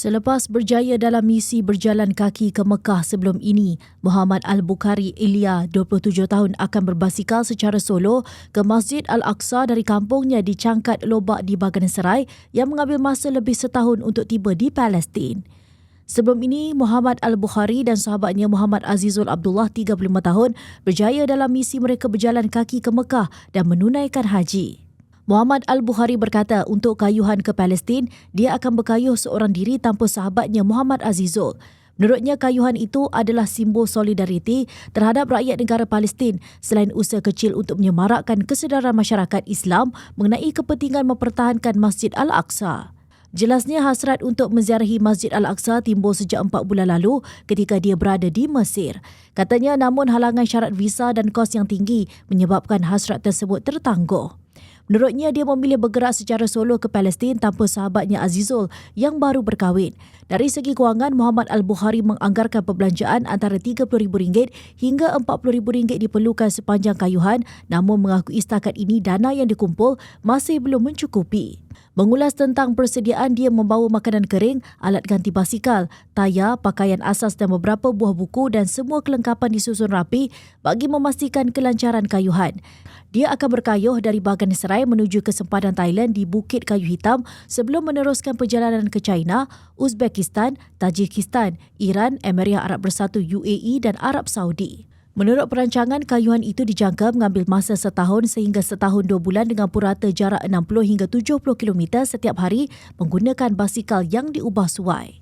Selepas berjaya dalam misi berjalan kaki ke Mekah sebelum ini, Muhammad Al-Bukhari Ilya, 27 tahun akan berbasikal secara solo ke Masjid Al-Aqsa dari kampungnya di Cangkat Lobak di Bagan Serai yang mengambil masa lebih setahun untuk tiba di Palestin. Sebelum ini, Muhammad Al-Bukhari dan sahabatnya Muhammad Azizul Abdullah 35 tahun berjaya dalam misi mereka berjalan kaki ke Mekah dan menunaikan haji. Muhammad Al-Bukhari berkata untuk kayuhan ke Palestin, dia akan berkayuh seorang diri tanpa sahabatnya Muhammad Azizul. Menurutnya, kayuhan itu adalah simbol solidariti terhadap rakyat negara Palestin selain usaha kecil untuk menyemarakkan kesedaran masyarakat Islam mengenai kepentingan mempertahankan Masjid Al-Aqsa. Jelasnya hasrat untuk menziarahi Masjid Al-Aqsa timbul sejak empat bulan lalu ketika dia berada di Mesir. Katanya namun halangan syarat visa dan kos yang tinggi menyebabkan hasrat tersebut tertangguh. Menurutnya, dia memilih bergerak secara solo ke Palestin tanpa sahabatnya Azizul yang baru berkahwin. Dari segi kewangan, Muhammad Al-Bukhari menganggarkan perbelanjaan antara RM30,000 hingga RM40,000 diperlukan sepanjang kayuhan namun mengakui setakat ini dana yang dikumpul masih belum mencukupi. Mengulas tentang persediaan dia membawa makanan kering, alat ganti basikal, tayar, pakaian asas dan beberapa buah buku dan semua kelengkapan disusun rapi bagi memastikan kelancaran kayuhan. Dia akan berkayuh dari Bagan Serai menuju ke sempadan Thailand di Bukit Kayu Hitam sebelum meneruskan perjalanan ke China, Uzbekistan, Tajikistan, Iran, Emirat Arab Bersatu UAE dan Arab Saudi. Menurut perancangan, kayuhan itu dijangka mengambil masa setahun sehingga setahun dua bulan dengan purata jarak 60 hingga 70 km setiap hari menggunakan basikal yang diubah suai.